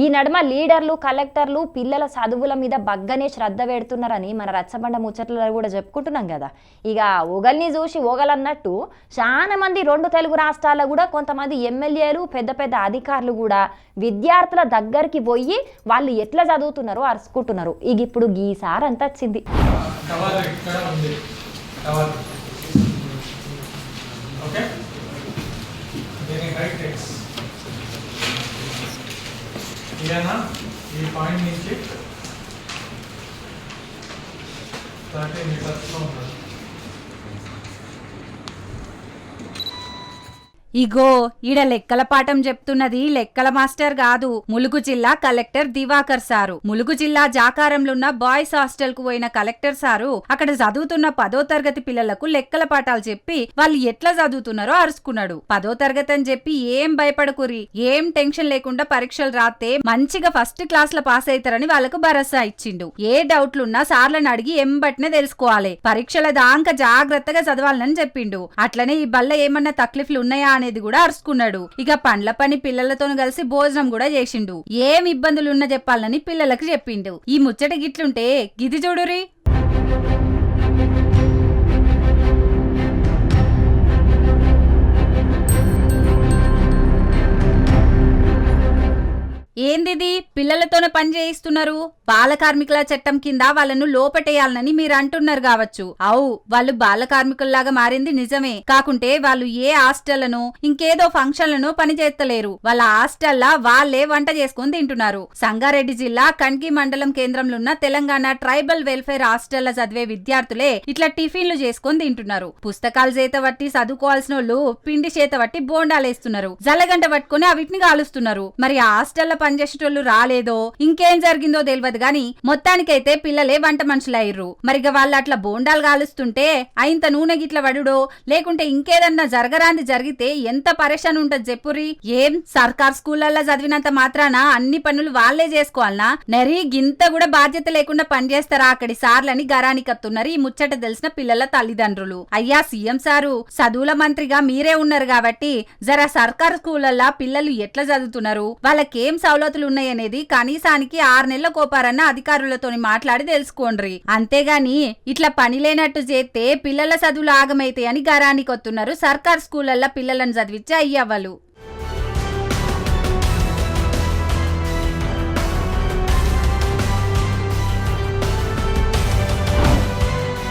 ఈ నడుమ లీడర్లు కలెక్టర్లు పిల్లల చదువుల మీద బగ్గనే శ్రద్ధ పెడుతున్నారని మన రచ్చబండ ముచ్చట్లలో కూడా చెప్పుకుంటున్నాం కదా. ఇక ఒగల్ని చూసి ఒగలన్నట్టు చాలా మంది రెండు తెలుగు రాష్ట్రాల్లో కూడా కొంతమంది ఎమ్మెల్యేలు పెద్ద పెద్ద అధికారులు కూడా విద్యార్థుల దగ్గరికి పోయి వాళ్ళు ఎట్లా చదువుతున్నారో అరుచుకుంటున్నారు. ఇక ఇప్పుడు గీసారి అంత వచ్చింది. ఓకే? దీని రైట్ ఎక్స్ ఇదేనా ఈ పాయింట్ నుంచి థర్టీ మీటర్స్లో ఉన్నది ఇగో ఈడ లెక్కల పాఠం చెప్తున్నది లెక్కల మాస్టర్ కాదు ములుగు జిల్లా కలెక్టర్ దివాకర్ సారు. ములుగు జిల్లా జాకారంలోన్న బాయ్స్ హాస్టల్కు పోయిన కలెక్టర్ సారు అక్కడ చదువుతున్న పదో తరగతి పిల్లలకు లెక్కల పాఠాలు చెప్పి వాళ్ళు ఎట్లా చదువుతున్నారో అరుచుకున్నాడు పదో తరగతి అని చెప్పి ఏం భయపడకురి ఏం టెన్షన్ లేకుండా పరీక్షలు రాస్తే మంచిగా ఫస్ట్ క్లాస్లో పాస్ అవుతారని వాళ్ళకు భరోసా ఇచ్చిండు. ఏ డౌట్లున్నా సార్లను అడిగి ఎంబట్నే తెలుసుకోవాలి. పరీక్షల దాంక జాగ్రత్తగా చదవాలని చెప్పిండు. అట్లనే ఈ బల్ల ఏమన్నా తక్లీఫ్లు ఉన్నాయా అనేది కూడా అరుచుకున్నాడు ఇక పండ్ల పని పిల్లలతో కలిసి భోజనం కూడా చేసిండు. ఏం ఇబ్బందులున్నా చెప్పాలని పిల్లలకు చెప్పిండు. ఈ ముచ్చట గిట్లుంటే గిది చూడురి. ఏందిది? పిల్లలతోనే పని చేయిస్తున్నారు. బాల కార్మికుల చట్టం కింద వాళ్ళను లోపటేయాలని మీరు అంటున్నారు కావచ్చు. అవు వాళ్ళు బాల కార్మికుల్లాగా మారింది నిజమే. కాకుంటే వాళ్ళు ఏ హాస్టళ్ళను ఇంకేదో ఫంక్షన్లను పని చేస్తలేరు. వాళ్ళ హాస్టల్లా వాళ్ళే వంట చేసుకుని తింటున్నారు. సంగారెడ్డి జిల్లా కణ్కి మండలం కేంద్రంలో ఉన్న తెలంగాణ ట్రైబల్ వెల్ఫేర్ హాస్టల్ల చదివే విద్యార్థులే ఇట్లా టిఫిన్లు చేసుకొని తింటున్నారు. పుస్తకాలు చేత పట్టి చదువుకోవాల్సిన వాళ్ళు పిండి చేత పట్టి బోండాలేస్తున్నారు. జలగంట పట్టుకుని అవిటిని కాలుస్తున్నారు. మరి ఆ పని పనిచేసేటోళ్ళు రాలేదో ఇంకేం జరిగిందో తెలియదు గాని మొత్తానికైతే పిల్లలే వంట మనుషులయ్యారు మరిగ వాళ్ళు అట్లా బోండాలు కాలుస్తుంటే అయింత నూనె గిట్ల వడుడో లేకుంటే ఇంకేదన్నా జరగరాంది జరిగితే ఎంత పరేషాన్ ఉంటది చెప్పురి ఏం? సర్కార్ స్కూళ్ళల్లో చదివినంత మాత్రాన? అన్ని పనులు వాళ్ళే చేసుకోవాలనా? నరి గింత కూడా బాధ్యత లేకుండా పనిచేస్తారా అక్కడి సార్లని గరానికత్తున్నారు ఈ ముచ్చట తెలిసిన పిల్లల తల్లిదండ్రులు. అయ్యా సీఎం సారు చదువుల మంత్రిగా మీరే ఉన్నారు కాబట్టి జరా సర్కార్ స్కూళ్ళల్లో పిల్లలు ఎట్లా చదువుతున్నారు? వాళ్ళకేం సవలతులు ఉన్నాయనేది కనీసానికి ఆరు నెలల కోపారన్న అధికారులతో మాట్లాడి తెలుసుకోండ్రి. అంతేగాని ఇట్లా పని లేనట్టు చేస్తే పిల్లల చదువులు ఆగమైతాయని గరానికొత్తున్నారు సర్కార్ స్కూళ్ళల్లో పిల్లలను చదివించే అయ్యవ్వలు.